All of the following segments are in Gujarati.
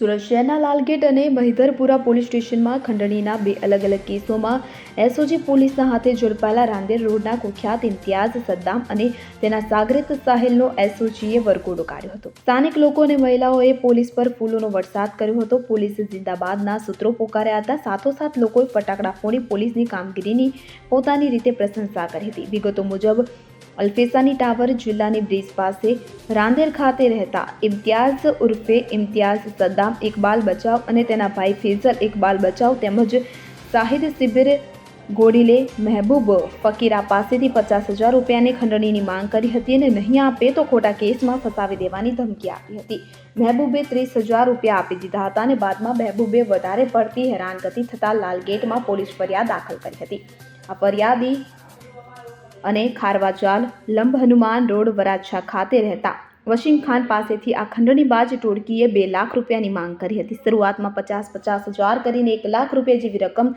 સુરત શહેરના લાલગેટ અને મહિધરપુરા પોલીસ સ્ટેશનમાં ખંડણીના બે અલગ અલગ કેસોમાં એસઓજી પોલીસના હાથે ઝડપાયેલા રાંદેર રોડના કુખ્યાત ઇમ્તિયાઝ સદ્દામ અને તેના સાગરિત સાહેલનો એસઓજીએ વરઘોડો કાઢ્યો હતો. સ્થાનિક લોકો અને મહિલાઓએ પોલીસ પર ફૂલોનો વરસાદ કર્યો હતો. પોલીસે જિંદાબાદના સૂત્રો પોકાર્યા હતા. સાથોસાથ લોકોએ ફટાકડા ફોડી પોલીસની કામગીરીની પોતાની રીતે પ્રશંસા કરી હતી. વિગતો મુજબ અલ્ફેસાની ટાવર જિલ્લાની બ્રિજ પાસે રાંદેર ખાતે રહેતા ઇમ્તિયાઝ ઉર્ફે ઇમ્તિયાઝ સદ્દામ ઇકબાલ બચાવ અને તેના ભાઈ ફેઝલ ઇકબાલ બચાવ તેમજ શાહિદ શિબિર ગોડીલે મહેબૂબ ફકીરા પાસેથી પચાસ હજાર રૂપિયાની ખંડણીની માંગ કરી હતી અને નહીં આપે તો ખોટા કેસમાં ફસાવી દેવાની ધમકી આપી હતી. મહેબૂબે ત્રીસ હજાર રૂપિયા આપી દીધા હતા અને બાદમાં મહેબૂબે વધારે પડતી હેરાનગતિ થતાં લાલગેટમાં પોલીસ ફરિયાદ દાખલ કરી હતી. આ ફરિયાદી અને ખારવાચાલ લંબ હનુમાન રોડ વરાછા ખાતે રહેતા. વસીમ ખાન પાસેથી આ ખંડણીબાજ ટોળકીએ બે લાખ રૂપિયાની માંગ કરી હતી. શરૂઆતમાં પચાસ પચાસ હજાર કરીને એક લાખ રૂપિયા જેવી રકમ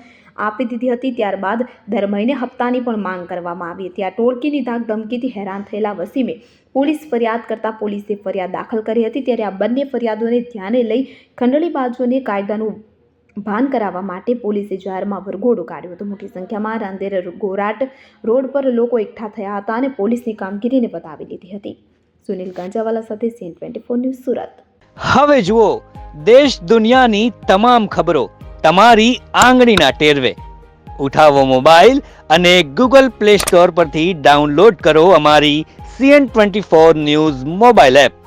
આપી દીધી હતી. ત્યારબાદ દર મહિને હપ્તાની પણ માંગ કરવામાં આવી હતી. આ ટોળકીની ધાક ધમકીથી હેરાન થયેલા વસીમે પોલીસ ફરિયાદ કરતા પોલીસે ફરિયાદ દાખલ કરી હતી. ત્યારે આ બંને ફરિયાદોને ધ્યાને લઈ ખંડણીબાજોને કાયદાનું ભાન કરાવવા માટે પોલીસે જાહેરમાં વરઘોડો કાઢ્યો હતો. મોટી સંખ્યામાં રાંદેર ગોરાટ રોડ પર લોકો એકઠા થયા હતા અને પોલીસની કામગીરીને બતાવી લીધી હતી. સુનિલ ગાંજાવાલા સાથે CN twenty four news Surat. હવે જુઓ, દેશ દુનિયાની તમામ ખબરો તમારી આંગળીના ટેરવે. ઉઠાવો મોબાઈલ અને ગૂગલ પ્લે સ્ટોર પરથી ડાઉનલોડ કરો અમારી CN twenty four news mobile app.